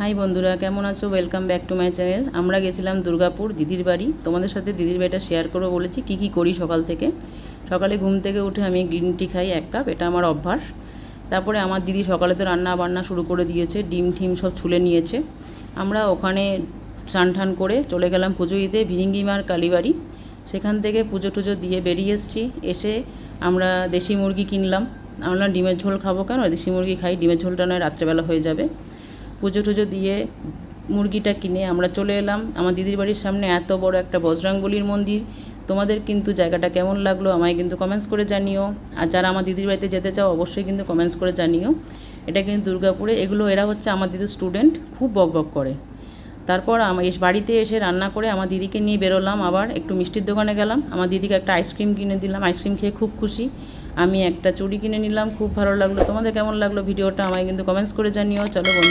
High বন্ধুরা, কেমন আছো? Welcome back to my channel আমরা গেছিলাম দুর্গাপুর দিদির বাড়ি। তোমাদের সাথে দিদির বাড়িটা শেয়ার করব বলেছি, কি কি করি সকাল থেকে। সকালে ঘুম থেকে উঠে আমি গ্রিন টি খাই এক কাপ এটা আমার অভ্যাস। তারপরে আমার দিদি সকালে তো রান্না বান্না শুরু করে দিয়েছে, ডিম ঠিম সব ছুলে নিয়েছে। আমরা ওখানে স্নান ঠান করে চলে গেলাম পুজো দিতে ভিরিঙ্গিমার কালীবাড়ি। সেখান থেকে পুজো টুজো দিয়ে বেরিয়ে এসেছি। এসে আমরা দেশি মুরগি কিনলাম। আমরা ডিমের ঝোল খাব কেন? দেশি মুরগি খাই, ডিমের ঝোলটা নয়, রাত্রেবেলা হয়ে যাবে। পুজো টুজো দিয়ে মুরগিটা কিনে আমরা চলে এলাম। আমার দিদির বাড়ির সামনে এত বড় একটা বজরাঙ্গলির মন্দির। তোমাদের কিন্তু জায়গাটা কেমন লাগল আমায় কিন্তু কমেন্টস করে জানিও। আর যারা আমার দিদির বাড়িতে যেতে চাও, অবশ্যই কিন্তু কমেন্টস করে জানিও। এটা কিন্তু দুর্গাপুরে, এগুলো এরা হচ্ছে আমার দিদির স্টুডেন্ট খুব বক বক করে। তারপর আমার এস বাড়িতে এসে রান্না করে আমার দিদিকে নিয়ে বেরোলাম আবার, একটু মিষ্টির দোকানে গেলাম। আমার দিদিকে একটা আইসক্রিম কিনে দিলাম আইসক্রিম খেয়ে খুব খুশি। আমি একটা চুড়ি কিনে নিলাম, খুব ভালো লাগল। তোমাদের কেমন লাগল ভিডিওটা আমায় কিন্তু কমেন্টস করে জানিও। চলো বন্ধু